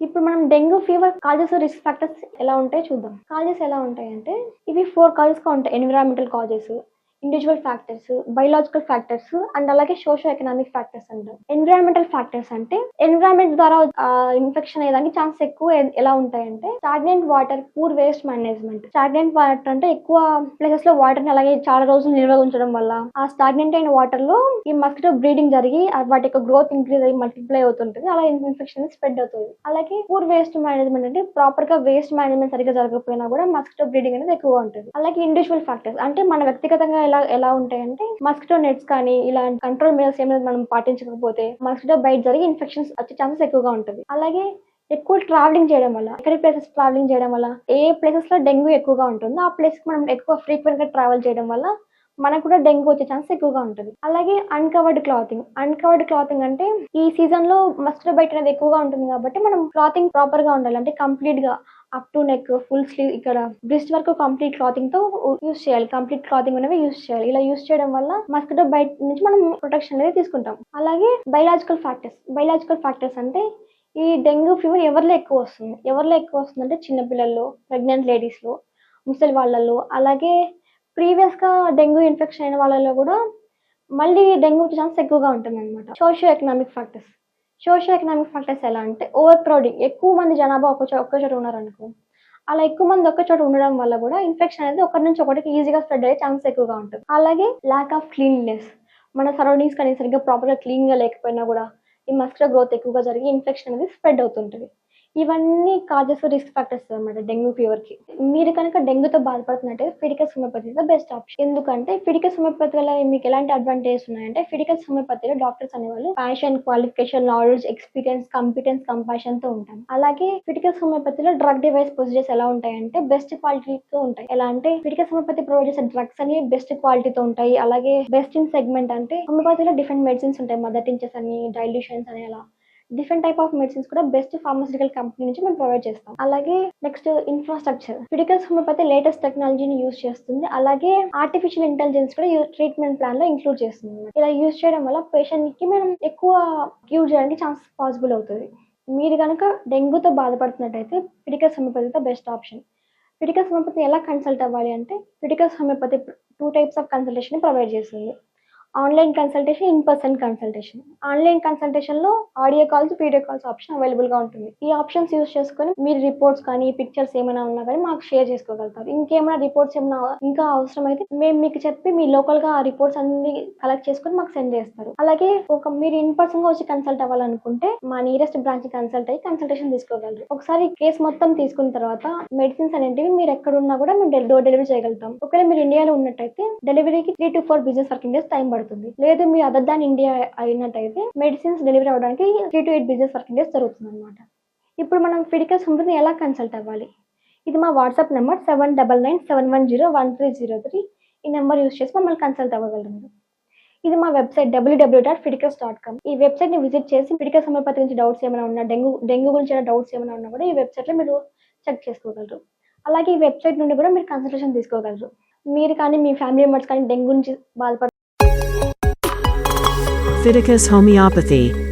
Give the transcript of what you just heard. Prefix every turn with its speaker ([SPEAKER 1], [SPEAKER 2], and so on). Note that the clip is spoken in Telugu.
[SPEAKER 1] ఇప్పుడు మనం dengue fever causes risk factors ఎలా ఉంటాయి చూద్దాం. కాజెస్ ఎలా ఉంటాయి అంటే ఇవి ఫోర్ కాజెస్గా ఉంటాయి. Environmental causes individual factors biological factors and అలాగే సోషో ఎకనామిక్ ఫ్యాక్టర్స్ అంటారు. ఎన్విరాన్మెంటల్ ఫ్యాక్టర్స్ అంటే ఎన్విరాన్మెంట్ ద్వారా ఇన్ఫెక్షన్ అయ్యేదానికి ఛాన్స్ ఎక్కువ ఎలా ఉంటాయంటే stagnant water poor waste management stagnant water అంటే ఎక్కువ ప్లేసెస్లో వాటర్ని అలాగే చాలా రోజులు నిల్వ ఉంచడం వల్ల ఆ స్టాగ్నెంట్ అయిన వాటర్లో ఈ మస్కిటో బ్రీడింగ్ జరిగి వాటి యొక్క గ్రోత్ ఇంక్రీజ్ అయ్యి మల్టిప్లై అవుతుంటుంది. అలా ఇన్ఫెక్షన్ స్ప్రెడ్ అవుతుంది. అలాగే పూర్ వేస్ట్ మేనేజ్మెంట్ అంటే ప్రాపర్గా వేస్ట్ మేనేజ్మెంట్ సరిగ్గా జరగకపోయినా కూడా మస్కిటో బ్రీడింగ్ అనేది ఎక్కువ ఉంటుంది. అలాగే ఇండివిజువల్ ఫ్యాక్టర్స్ అంటే మన వ్యక్తిగతంగా ఎలా ఎలా ఉంటాయంటే మస్కిటో నెట్స్ కానీ ఇలా కంట్రోల్ మెజర్స్ ఏమైనా మనం పాటించకపోతే మస్కిటో బైట్ జరిగి ఇన్ఫెక్షన్స్ వచ్చే ఛాన్సెస్ ఎక్కువగా ఉంటుంది. అలాగే ఎక్కువ ట్రావెలింగ్ చేయడం వల్ల ఎక్కడి ప్లేసెస్ ట్రావెలింగ్ చేయడం వల్ల ఏ ప్లేసెస్లో డెంగ్యూ ఎక్కువగా ఉంటుందో ఆ ప్లేస్కి మనం ఎక్కువ ఫ్రీక్వెంట్గా ట్రావెల్ చేయడం వల్ల మనకు కూడా డెంగ్యూ వచ్చే ఛాన్స్ ఎక్కువగా ఉంటుంది. అలాగే అన్కవర్డ్ క్లాతింగ్ అన్కవర్డ్ క్లాతింగ్ అంటే ఈ సీజన్లో మస్కిటో బైట్ అనేది ఎక్కువగా ఉంటుంది కాబట్టి మనం క్లాతింగ్ ప్రాపర్గా ఉండాలి. అంటే కంప్లీట్గా up to neck full sleeve ఇక్కడ బ్రిస్ట్ వరకు కంప్లీట్ క్లాతింగ్తో యూస్ చేయాలి. కంప్లీట్ క్లాతింగ్ అనేవి యూస్ చేయాలి. ఇలా యూస్ చేయడం వల్ల మస్కిటో బైట్ నుంచి మనం ప్రొటెక్షన్ అనేది తీసుకుంటాం. అలాగే బయలాజికల్ ఫ్యాక్టర్స్ బయలాజికల్ ఫ్యాక్టర్స్ అంటే ఈ డెంగ్యూ ఫీవర్ ఎవరిలో ఎక్కువ వస్తుంది? ఎవరిలో ఎక్కువ వస్తుంది అంటే చిన్నపిల్లల్లో ప్రెగ్నెంట్ లేడీస్లో ముసలి వాళ్ళల్లో. అలాగే ప్రీవియస్గా డెంగ్యూ ఇన్ఫెక్షన్ అయిన వాళ్ళలో కూడా మళ్ళీ డెంగ్యూ ఛాన్స్ ఎక్కువగా ఉంటుంది అనమాట socio economic factors social economic factors ఎలా అంటే ఓవర్ క్రౌడింగ్ ఎక్కువ మంది జనాభా ఒక ఒక్క చోట ఉన్నారనుకో. అలా ఎక్కువ మంది ఒక్క చోట ఉండడం వల్ల కూడా ఇన్ఫెక్షన్ అనేది ఒకరి నుంచి ఒకటికి ఈజీగా స్ప్రెడ్ అయ్యే ఛాన్స్ ఎక్కువగా ఉంటుంది. అలాగే ల్యాక్ ఆఫ్ క్లీన్లీనెస్ మన సరౌండింగ్స్ కానీ సరిగ్గా ప్రాపర్గా క్లీన్గా లేకపోయినా కూడా ఈ మస్కిటో గ్రోత్ ఎక్కువగా జరిగి ఇన్ఫెక్షన్ అనేది స్ప్రెడ్ అవుతుంటుంది. ఇవన్నీ కాజెస్ రిస్క్ ఫ్యాక్టర్స్ అనమాట డెంగ్యూ ఫీవర్కి. మీరు కనుక డెంగ్యూతో బాధపడుతున్నట్టయితే Fidicus homeopathy the best option ఎందుకంటే ఫిడికస్ హోమియోపతి వల్ల మీకు ఎలాంటి అడ్వాంటేజెస్ ఉన్నాయంటే ఫిడికస్ హోమియోపతిలో డాక్టర్స్ అనేవాళ్ళు passion qualification knowledge experience competence కంపాషన్తో ఉంటాం అలాగే ఫిడికస్ హోమియోపతిలో డ్రగ్ డివైస్ ప్రొసీజర్స్ ఎలా ఉంటాయంటే బెస్ట్ క్వాలిటీతో ఉంటాయి. ఎలా అంటే ఫిడికస్ హోమియోపతి ప్రొవైడ్ చేసే డ్రగ్స్ అని బెస్ట్ క్వాలిటీతో ఉంటాయి. అలాగే బెస్ట్ ఇన్ సెగ్మెంట్ అంటే హోమియోపతిలో డిఫరెంట్ మెడిసిన్స్ ఉంటాయి. మదర్ టించెస్ అని డైల్యూషన్స్ అని అలా. డిఫరెంట్ టైప్ ఆఫ్ మెడిసిన్స్ కూడా బెస్ట్ ఫార్మసిటికల్ కంపెనీ నుంచి మేము ప్రొవైడ్ చేస్తాం. అలాగే next infrastructure Fidicus homeopathy latest టెక్నాలజీని యూస్ చేస్తుంది. అలాగే ఆర్టిఫిషియల్ ఇంటెలిజెన్స్ కూడా ట్రీట్మెంట్ ప్లాన్లో ఇంక్లూడ్ చేస్తుంది. ఇలా యూస్ చేయడం వల్ల పేషెంట్కి మనం ఎక్కువ క్యూర్ చేయడానికి ఛాన్స్ పాసిబుల్ అవుతుంది. మీరు కనుక డెంగ్యూతో బాధపడుతున్నట్టయితే ఫిడికల్స్ హోమియోపతితో బెస్ట్ ఆప్షన్ ఫిడికల్స్ హోమియోపతిని ఎలా కన్సల్ట్ అవ్వాలి అంటే Fidicus homeopathy two types of consultation provide చేస్తుంది. Online consultation in person consultation. Online కన్సల్టేషన్లో audio calls video calls option అవైలబుల్గా ఉంటుంది. ఈ ఆప్షన్స్ యూస్ చేసుకొని మీరు రిపోర్ట్స్ కానీ పిక్చర్స్ ఏమైనా ఉన్నా కానీ మాకు షేర్ చేసుకోగలుగుతారు. ఇంకేమైనా రిపోర్ట్స్ ఏమైనా ఇంకా అవసరం అయితే మేము మీకు చెప్పి మీ లోకల్గా ఆ రిపోర్ట్స్ అన్ని కలెక్ట్ చేసుకొని మాకు సెండ్ చేస్తారు. అలాగే ఒక మీరు ఇన్ పర్సన్గా వచ్చి కన్సల్ట్ అవ్వాలనుకుంటే మా నియరెస్ట్ బ్రాంచ్ కన్సల్ట్ అయ్యి కన్సల్టేషన్ తీసుకోగలరు. ఒకసారి కేసు మొత్తం తీసుకున్న తర్వాత మెడిసిన్స్ అనేటివి మీరు ఎక్కడ ఉన్నా కూడా మేము డోర్ డెలివరీ చేయగలుగుతాం. ఒకవేళ మీరు ఇండియాలో ఉన్నట్టయితే డెలివరీకి three to four business working days time పడుతుంది. లేదు మీరు అదర్ దాన్ ఇండియా అయినట్టయితే మెడిసిన్స్ డెలివరీ అవ్వడానికి three to eight business working days జరుగుతుంది అనమాట ఇప్పుడు మనం ఫిడికల్ సంపదని ఎలా కన్సల్ట్ అవ్వాలి? ఇది మా WhatsApp number seven double nine seven one zero one three zero three ఈ నెంబర్ యూస్ చేసి మమ్మల్ని కన్సల్ట్ అవ్వగలరు మీరు. ఇది మా website WWW dot Fidicus dot com ఈ వెబ్సైట్ని విజిట్ చేసి ఫిడికస్ హోమియోపతి గురించి డౌట్స్ ఏమైనా ఉన్నా డెంగ్యూ డెంగ్యూ గురించి డౌట్స్ ఏమైనా ఉన్నా కూడా ఈ వెబ్సైట్లో మీరు చెక్ చేసుకోగలరు. అలాగే ఈ వెబ్సైట్ నుండి కూడా మీరు కన్సల్టేషన్ తీసుకోగలరు. మీరు కానీ మీ ఫ్యామిలీ మెంబర్స్ కానీ డెంగ్యూ నుంచి బాధపడ
[SPEAKER 2] Leviticus Homeopathy